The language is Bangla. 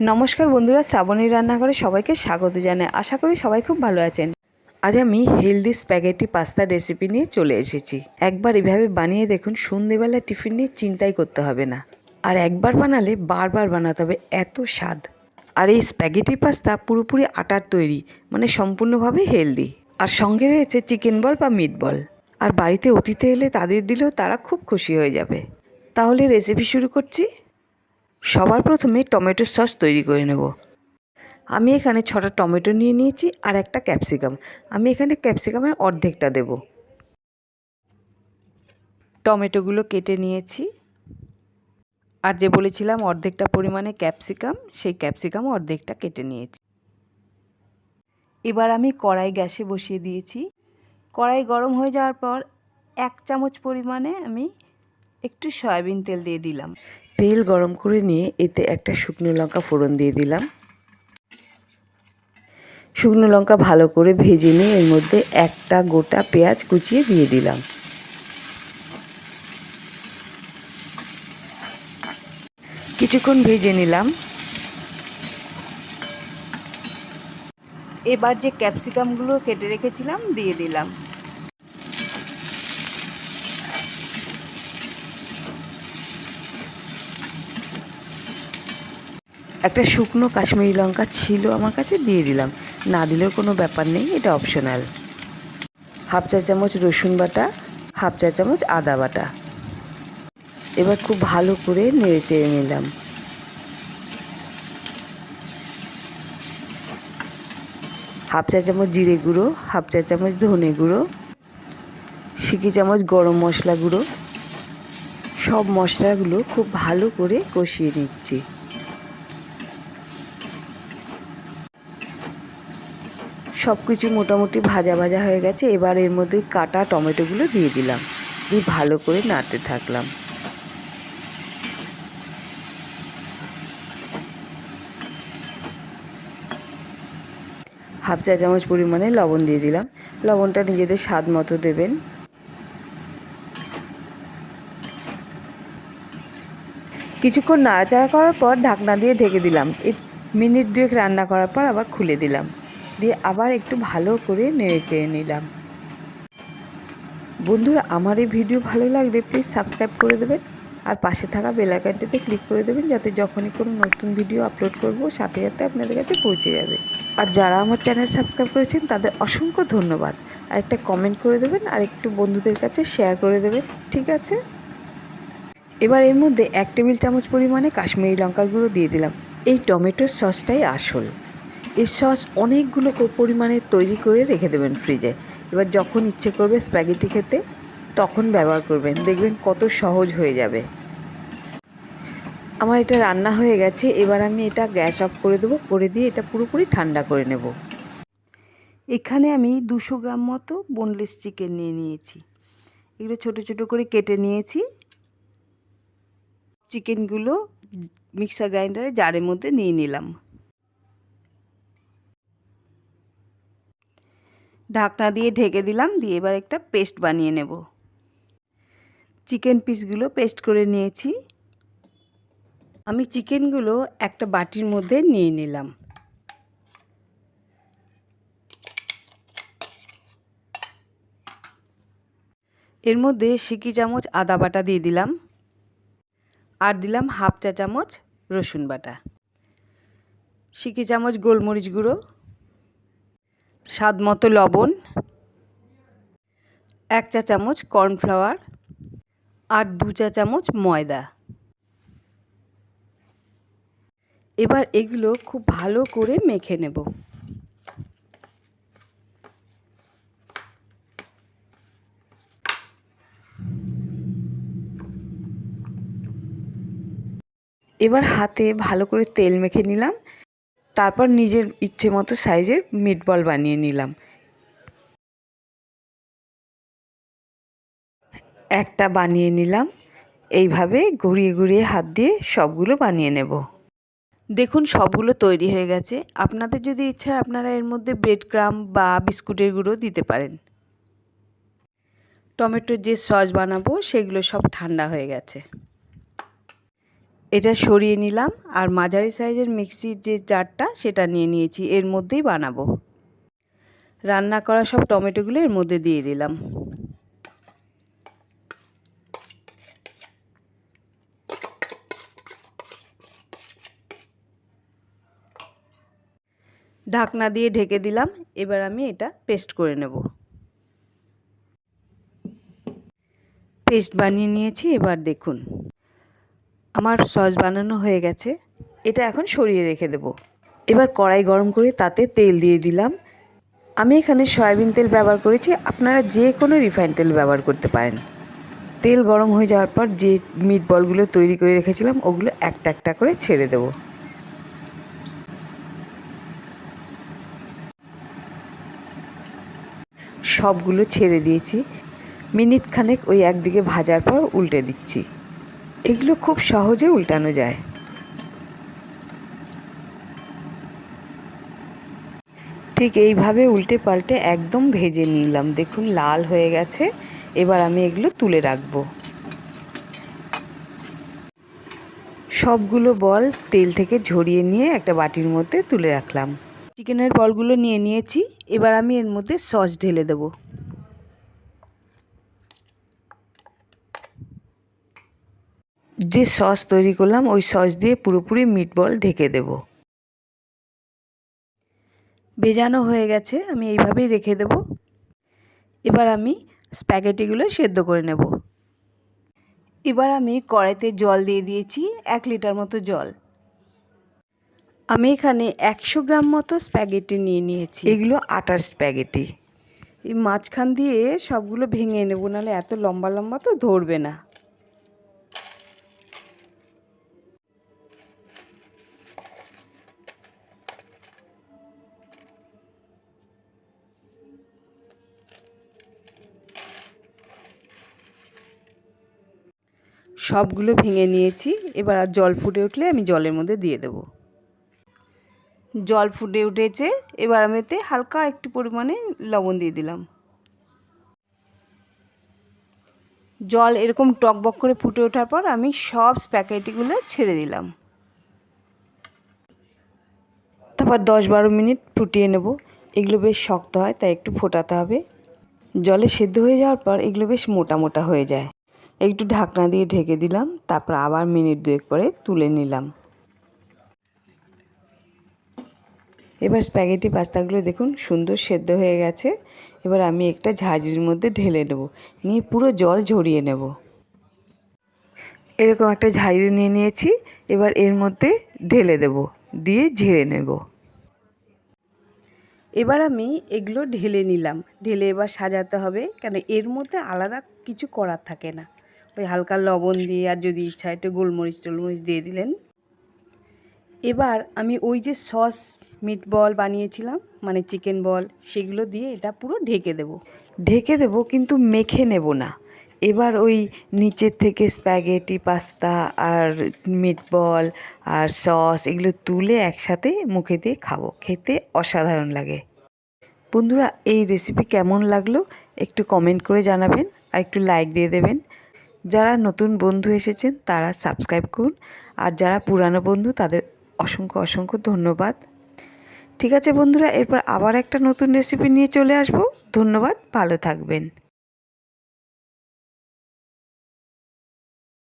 নমস্কার বন্ধুরা শ্রাবণী রান্নাঘরে সবাইকে স্বাগত জানাই। আশা করি সবাই খুব ভালো আছেন। আজ আমি হেলদি স্প্যাগেটি পাস্তা রেসিপি নিয়ে চলে এসেছি। একবার এভাবে বানিয়ে দেখুন, সন্ধেবেলা টিফিন নিয়ে চিন্তাই করতে হবে না। আর একবার বানালে বারবার বানাতে হবে এত স্বাদ। আর এই স্প্যাগেটি পাস্তা পুরোপুরি আটার তৈরি মানে সম্পূর্ণভাবে হেলদি আর সঙ্গে রয়েছে চিকেন বল বা মিট বল আর বাড়িতে অতিথি এলে তাদের দিলেও তারা খুব খুশি হয়ে যাবে। তাহলে রেসিপি শুরু করছি। সবার প্রথমে টমেটো সস তৈরি করে নেব। আমি এখানে ছটা টমেটো নিয়ে নিয়েছি আর একটা ক্যাপসিকাম। আমি এখানে ক্যাপসিকামের অর্ধেকটা দেব। টমেটোগুলো কেটে নিয়েছি। আর যে বলেছিলাম অর্ধেকটা পরিমাণে ক্যাপসিকাম, সেই ক্যাপসিকাম অর্ধেকটা কেটে নিয়েছি। এবার আমি কড়াই গ্যাসে বসিয়ে দিয়েছি। কড়াই গরম হয়ে যাওয়ার পর এক চামচ পরিমাণে আমি একটু সয়াবিন তেল দিয়ে দিলাম। তেল গরম করে নিয়ে এতে একটা শুকনো লঙ্কা ফোড়ন দিয়ে দিলাম। শুকনো লঙ্কা ভালো করে ভেজে নিয়ে এর মধ্যে একটা গোটা পেঁয়াজ কুচিয়ে দিয়ে দিলাম। কিছুক্ষণ ভেজে নিলাম। এবার যে ক্যাপসিকামগুলো কেটে রেখেছিলাম দিয়ে দিলাম। একটা শুকনো কাশ্মীরি লঙ্কা ছিল আমার কাছে, দিয়ে দিলাম। না দিলেও কোনো ব্যাপার নেই, এটা অপশনাল হাফ চা চামচ রসুন বাটা, হাফ চা চামচ আদা বাটা। এবার খুব ভালো করে নেড়ে চেড়ে নিলাম। হাফ চা চামচ জিরে গুঁড়ো, হাফ চা চামচ ধনে গুঁড়ো, সিকি চামচ গরম মশলা গুঁড়ো, সব মশলাগুলো খুব ভালো করে কষিয়ে নিচ্ছি। সব কিছু মোটামুটি ভাজা ভাজা হয়ে গেছে। এবার এর মধ্যে কাটা টমেটোগুলো দিয়ে দিলাম। দিয়ে ভালো করে নাড়তে থাকলাম। হাফ চা চামচ পরিমাণে লবণ দিয়ে দিলাম। লবণটা নিজেদের স্বাদ মতো দেবেন। কিছুক্ষণ নাড়াচাড়া করার পর ঢাকনা দিয়ে ঢেকে দিলাম। মিনিট দুয়েক রান্না করার পর আবার খুলে দিলাম। দিয়ে আবার একটু ভালো করে নেড়ে চেড়ে নিলাম। বন্ধুরা, আমার এই ভিডিও ভালো লাগলে প্লিজ সাবস্ক্রাইব করে দেবেন আর পাশে থাকা বেলাইকানটিতে ক্লিক করে দেবেন যাতে যখনই কোনো নতুন ভিডিও আপলোড করব, সাথে সাথে আপনাদের কাছে পৌঁছে যাবে। আর যারা আমার চ্যানেল সাবস্ক্রাইব করেছেন, তাদের অসংখ্য ধন্যবাদ। আর একটা কমেন্ট করে দেবেন আর একটু বন্ধুদের কাছে শেয়ার করে দেবেন, ঠিক আছে? এবার এর মধ্যে এক টেবিল চামচ পরিমাণে কাশ্মীরি লঙ্কার গুঁড়ো দিয়ে দিলাম। এই টমেটোর সসটাই আসল। এই সস অনেকগুলো পরিমাণে তৈরি করে রেখে দেবেন ফ্রিজে এবার যখন ইচ্ছে করবে স্প্যাগেটি খেতে, তখন ব্যবহার করবেন। দেখবেন কত সহজ হয়ে যাবে। আমার এটা রান্না হয়ে গেছে, এবার আমি এটা গ্যাস অফ করে দেবো, করে দিয়ে এটা পুরোপুরি ঠান্ডা করে নেব। এখানে আমি দুশো গ্রাম মতো বোনলেস চিকেন নিয়ে নিয়েছি। এগুলো ছোট ছোট করে কেটে নিয়েছি। চিকেনগুলো মিক্সার গ্রাইন্ডারে জারের মধ্যে নিয়ে নিলাম। ঢাকনা দিয়ে ঢেকে দিলাম, দিয়ে এবার একটা পেস্ট বানিয়ে নেব। চিকেন পিসগুলো পেস্ট করে নিয়েছি। আমি চিকেনগুলো একটা বাটির মধ্যে নিয়ে নিলাম। এর মধ্যে সিকি চামচ আদা বাটা দিয়ে দিলাম আর দিলাম হাফ চা চামচ রসুন বাটা। সিকি চামচ গোলমরিচ গুঁড়ো স্বাদ মতো লবণ, এক চা চামচ কর্নফ্লাওয়ার আর দু চা চামচ ময়দা। এবার এগুলো খুব ভালো করে মেখে নেব। এবার হাতে ভালো করে তেল মেখে নিলাম। তারপর নিজের ইচ্ছে মতো সাইজের মিটবল বানিয়ে নিলাম। একটা বানিয়ে নিলাম। এইভাবে ঘুরিয়ে ঘুরিয়ে হাত দিয়ে সবগুলো বানিয়ে নেব। দেখুন, সবগুলো তৈরি হয়ে গেছে। আপনাদের যদি ইচ্ছা, আপনারা এর মধ্যে ব্রেড ক্রাম বা বিস্কুটের গুঁড়ো দিতে পারেন। টমেটোর যে সস বানাবো, সেগুলো সব ঠান্ডা হয়ে গেছে। এটা সরিয়ে নিলাম আর মাঝারি সাইজের মিক্সির যে জারটা সেটা নিয়ে নিয়েছি, এর মধ্যেই বানাবো। রান্না করা সব টমেটোগুলো এর মধ্যে দিয়ে দিলাম। ঢাকনা দিয়ে ঢেকে দিলাম, এবার আমি এটা পেস্ট করে নেব। পেস্ট বানিয়ে নিয়েছি, এবার দেখুন। আমার সস বানানো হয়ে গেছে। এটা এখন সরিয়ে রেখে দেব। এবার কড়াই গরম করে তাতে তেল দিয়ে দিলাম। আমি এখানে সয়াবিন তেল ব্যবহার করেছি। আপনারা যে কোনো রিফাইন তেল ব্যবহার করতে পারেন। তেল গরম হয়ে যাওয়ার পর যে মিট বলগুলো তৈরি করে রেখেছিলাম, ওগুলো একটা একটা করে ছেড়ে দেবো। সবগুলো ছেড়ে দিয়েছি। মিনিট খানেক ওই একদিকে ভাজার পর উল্টে দিচ্ছি। এগুলো খুব সহজে উল্টানো যায়। ঠিক এইভাবে উল্টে পাল্টে একদম ভেজে নিলাম। দেখুন, লাল হয়ে গেছে। এবার আমি এগুলো তুলে রাখব। সবগুলো বল তেল থেকে ঝরিয়ে নিয়ে একটা বাটির মধ্যে তুলে রাখলাম। চিকেনের বলগুলো নিয়ে নিয়েছি। এবার আমি এর মধ্যে সস ঢেলে দেব। যে সস তৈরি করলাম ওই সস দিয়ে পুরোপুরি মিট বল ঢেকে দেব। ভেজানো হয়ে গেছে আমি এইভাবেই রেখে দেব। এবার আমি স্প্যাগেটিগুলো সেদ্ধ করে নেব। এবার আমি কড়াইতে জল দিয়ে দিয়েছি এক লিটার মতো জল। আমি এখানে একশো গ্রাম মতো স্প্যাগেটি নিয়ে নিয়েছি। এগুলো আটার স্প্যাগেটি। এই মাঝখান দিয়ে সবগুলো ভেঙে নেব নাহলে এত লম্বা লম্বা তো ধরবে না। সবগুলো ভেঙে নিয়েছি। এবার আর জল ফুটে উঠলে আমি জলের মধ্যে দিয়ে দেবো। জল ফুটে উঠেছে, এবার আমি এতে হালকা একটু পরিমাণে লবণ দিয়ে দিলাম। জল এরকম টকবক করে ফুটে ওঠার পর আমি সব স্প্যাকেটিগুলো ছেড়ে দিলাম। তারপর দশ বারো মিনিট ফুটিয়ে নেব। এগুলো বেশ শক্ত হয়, তাই একটু ফোটাতে হবে। জলে সেদ্ধ হয়ে যাওয়ার পর এগুলো বেশ মোটা মোটা হয়ে যায়। একটু ঢাকনা দিয়ে ঢেকে দিলাম, তারপর আবার মিনিট দুয়েক পরে তুলে নিলাম। এবার স্প্যাগেটি পাস্তাগুলো দেখুন, সুন্দর সেদ্ধ হয়ে গেছে। এবার আমি একটা ঝাঁঝরির মধ্যে ঢেলে নেব, নিয়ে পুরো জল ঝরিয়ে নেব। এরকম একটা ঝাঁঝরি নিয়ে নিয়েছি, এবার এর মধ্যে ঢেলে দেব, দিয়ে ঝেড়ে নেব। এবার আমি এগুলো ঢেলে নিলাম, ঢেলে এবার সাজাতে হবে, কেন এর মধ্যে আলাদা কিছু করার থাকে না। ওই হালকা লবণ দিয়ে আর যদি ইচ্ছা একটু গোলমরিচ টোলমরিচ দিয়ে দিলেন। এবার আমি ওই যে সস, মিট বল বানিয়েছিলাম মানে চিকেন বল, সেগুলো দিয়ে এটা পুরো ঢেকে দেব। ঢেকে দেব কিন্তু মেখে নেব না। এবার ওই নিচের থেকে স্প্যাগেটি, পাস্তা আর মিট বল আর সস এগুলো তুলে একসাথে মুখে দিয়ে খাব। খেতে অসাধারণ লাগে। বন্ধুরা, এই রেসিপি কেমন লাগল একটু কমেন্ট করে জানাবেন আর একটু লাইক দিয়ে দেবেন। যারা নতুন বন্ধু এসেছেন, তারা সাবস্ক্রাইব করুন। আর যারা পুরানো বন্ধু, তাদের অসংখ্য অসংখ্য ধন্যবাদ। ঠিক আছে বন্ধুরা, এরপর আবার একটা নতুন রেসিপি নিয়ে চলে আসব। ধন্যবাদ, ভালো থাকবেন।